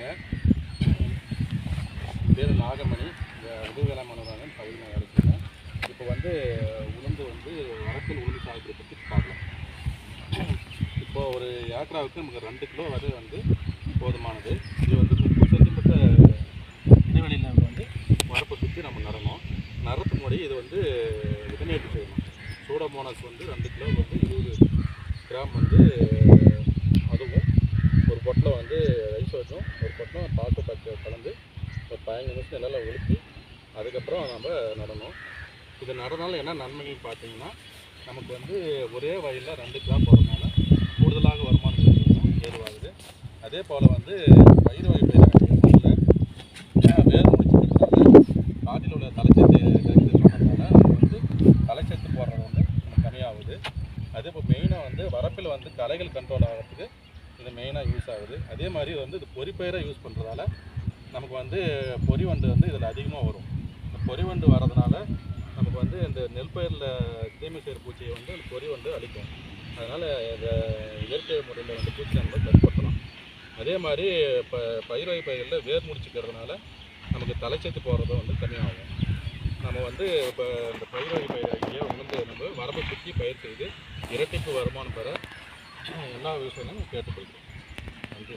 வணக்கங்க பேர் நாகமணி. இந்த உதவிவேளா மனோராங்கன் பகுதி நான் வேலை இப்போ வந்து உளுந்து வந்து வரத்தில் உளுந்து சாகுபடி பற்றி பார்க்கலாம். இப்போ ஒரு ஏக்கராவுக்கு நமக்கு ரெண்டு கிலோ வரை வந்து போதுமானது. இது வந்து முப்பது சென்டிமீட்டர் இடைவெளியில் வந்து வரப்பை சுற்றி நம்ம நடணும். நடத்தும் முறை இது வந்து விதநேற்று செய்யணும். சூடமோனஸ் வந்து ரெண்டு கிலோ வந்து இருபது கிராம் வந்து அதுவும் ஒரு பொட்டில் வந்து ரைஸ் ஒரு பட்டம் பாக்கு பச்சை கலந்து ஒரு பதினஞ்சு நிமிஷம் நல்லா ஒழுக்கி அதுக்கப்புறம் நம்ம நடணும். இது நடனால என்ன நன்மைகள் பார்த்தீங்கன்னா நமக்கு வந்து ஒரே வயலில் ரெண்டு கிராம் போடுறதுனால கூடுதலாக வருமானம் கிடைக்கும் ஏதுவாகுது. அதே போல் வந்து பயிர் வகை பயிர் வேர் முடிச்சுக்கிறதுனால காட்டில் உள்ள தலைச்சத்து இது வந்து தலைச்சத்து போடுறது வந்து கம்மியாகுது. அதே இப்போ மெயினாக வந்து வரப்பில் வந்து கலைகள் கண்ட்ரோல் ஆகிறதுக்கு இது மெயினாக யூஸ் ஆகுது. அதே மாதிரி வந்து இது பொறிப்பயிரை யூஸ் பண்ணுறதால நமக்கு வந்து பொறி வண்டு வந்து இதில் அதிகமாக வரும். இந்த பொறி வண்டு வரதுனால நமக்கு வந்து இந்த நெல் பயிரில் தீமை செய்கிற பூச்சியை வந்து இந்த பொறி வண்டு அழிக்கும். அதனால் இந்த இயற்கை முறையில் வந்து பூச்சி நம்ம கட்டுப்படுத்தலாம் அதே மாதிரி இப்போ பயிர் வகை பயிரில் வேர் முடிச்சுக்கிறதுனால நமக்கு தலைச்சத்து போகிறதும் வந்து கம்மியாகும். நம்ம வந்து இப்போ இந்த பயிர் வகை பயிராகிய உளுந்து நம்ம வரம்பை சுற்றி பயிர் செய்து இரட்டிப்பு வருமானம் பெற எல்லா விவசாயிகளும் கேட்டுக்கொள்கிறோம். நன்றி.